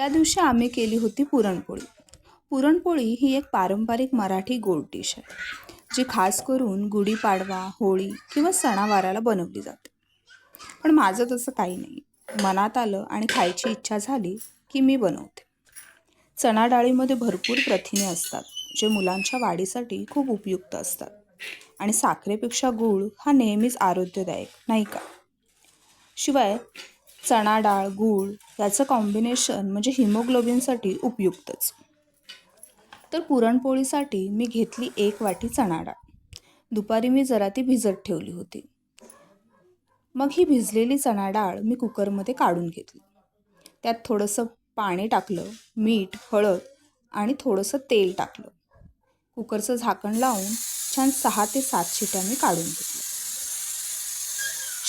त्या दिवशी आम्ही केली होती पुरणपोळी. पुरणपोळी ही एक पारंपरिक मराठी गोड डिश आहे जी खास करून गुढीपाडवा होळी किंवा सणावाराला बनवली जाते. पण माझं तसं काही नाही. मनात आलं आणि खायची इच्छा झाली की मी बनवते. चणा डाळीमध्ये भरपूर प्रथिने असतात जे मुलांच्या वाढीसाठी खूप उपयुक्त असतात आणि साखरेपेक्षा गूळ हा नेहमीच आरोग्यदायक नाही का? शिवाय चणा डाळ गूळ याचं कॉम्बिनेशन म्हणजे हिमोग्लोबिनसाठी उपयुक्तच. तर पुरणपोळीसाठी मी घेतली एक वाटी चणा डाळ. दुपारी मी जरा ती भिजत ठेवली होती. मग ही भिजलेली चणा डाळ मी कुकरमध्ये काढून घेतली. त्यात थोडंसं पाणी टाकलं मीठ हळद आणि थोडंसं तेल टाकलं. कुकरचं झाकण लावून छान सहा ते सात शिट्या मी काढून घेतली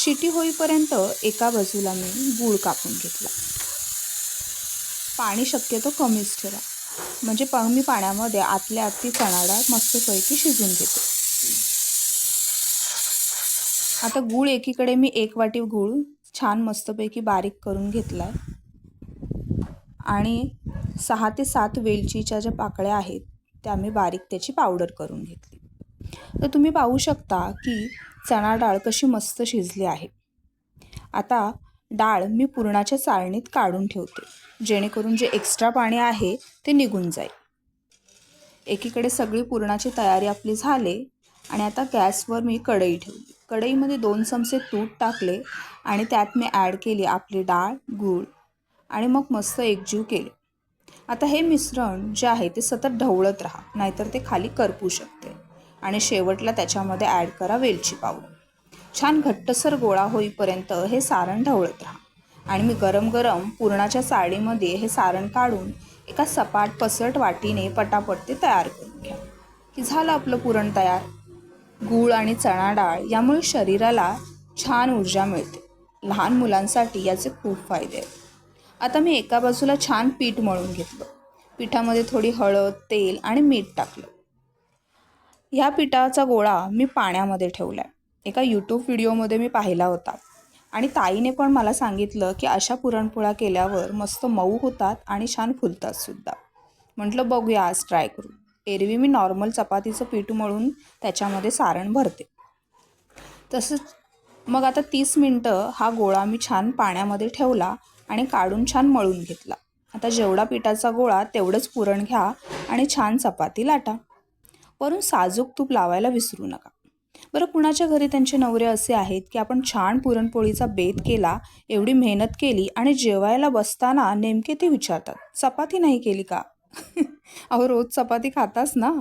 शिटी होईपर्यंत एका बाजूला मी गूळ कापून घेतला. पाणी शक्यतो कमीच ठेवा. म्हणजे प मी पाण्यामध्ये आतल्या आत ती मस्तपैकी शिजून घेते. आता गूळ एकीकडे मी एक वाटी गूळ छान मस्तपैकी बारीक करून घेतला आहे आणि सहा ते सात वेलचीच्या ज्या पाकळ्या आहेत त्या मी बारीक त्याची पावडर करून घेतली. तर तुम्ही पाहू शकता की चणा डाळ कशी मस्त शिजली आहे. आता डाळ मी पुरणाच्या चाळणीत काढून ठेवते जेणेकरून जे एक्स्ट्रा पाणी आहे ते निघून जाईल. एकीकडे सगळी पुरणाची तयारी आपली झाले आणि आता गॅसवर मी कढई ठेवली. कढईमध्ये दोन चमचे तूप टाकले आणि त्यात मी ॲड केली आपली डाळ गूळ आणि मग मस्त एकजीव केले. आता हे मिश्रण जे आहे ते सतत ढवळत राहा नाहीतर ते खाली करपू शकते. आणि शेवटला त्याच्यामध्ये ॲड करा वेलची पावडर. छान घट्टसर गोळा होईपर्यंत हे सारण ढवळत राहा. आणि मी गरम गरम पुरणाच्या साडीमध्ये हे सारण काढून एका सपाट पसट वाटीने पटापट ते तयार करून घ्या. की झालं आपलं पुरण तयार? गूळ आणि चणा डाळ यामुळे शरीराला छान ऊर्जा मिळते. लहान मुलांसाठी याचे खूप फायदे आहेत. आता मी एका बाजूला छान पीठ मळून घेतलं. पिठामध्ये थोडी हळद तेल आणि मीठ टाकलं. ह्या पिठाचा गोळा मी पाण्यामध्ये ठेवला आहे एका यूट्यूब व्हिडिओमध्ये मी पाहिला होता. आणि ताईने पण मला सांगितलं की अशा पुरणपोळ्या केल्यावर मस्त मऊ होतात आणि छान फुलतात सुद्धा. म्हटलं बघूया आज ट्राय करू. एरवी मी नॉर्मल चपातीचं पीठ मळून त्याच्यामध्ये सारण भरते. तसंच मग आता तीस मिनटं हा गोळा मी छान पाण्यामध्ये ठेवला आणि काढून छान मळून घेतला. आता जेवढा पिठाचा गोळा तेवढंच पुरण घ्या आणि छान चपाती लाटा. वरून साजूक तूप लावायला विसरू नका. बरं कुणाच्या घरी त्यांचे नवरे असे आहेत की आपण छान पुरणपोळीचा बेत केला एवढी मेहनत केली आणि जेवायला बसताना नेमके ते विचारतात चपाती नाही केली का? अहो रोज चपाती खातास ना?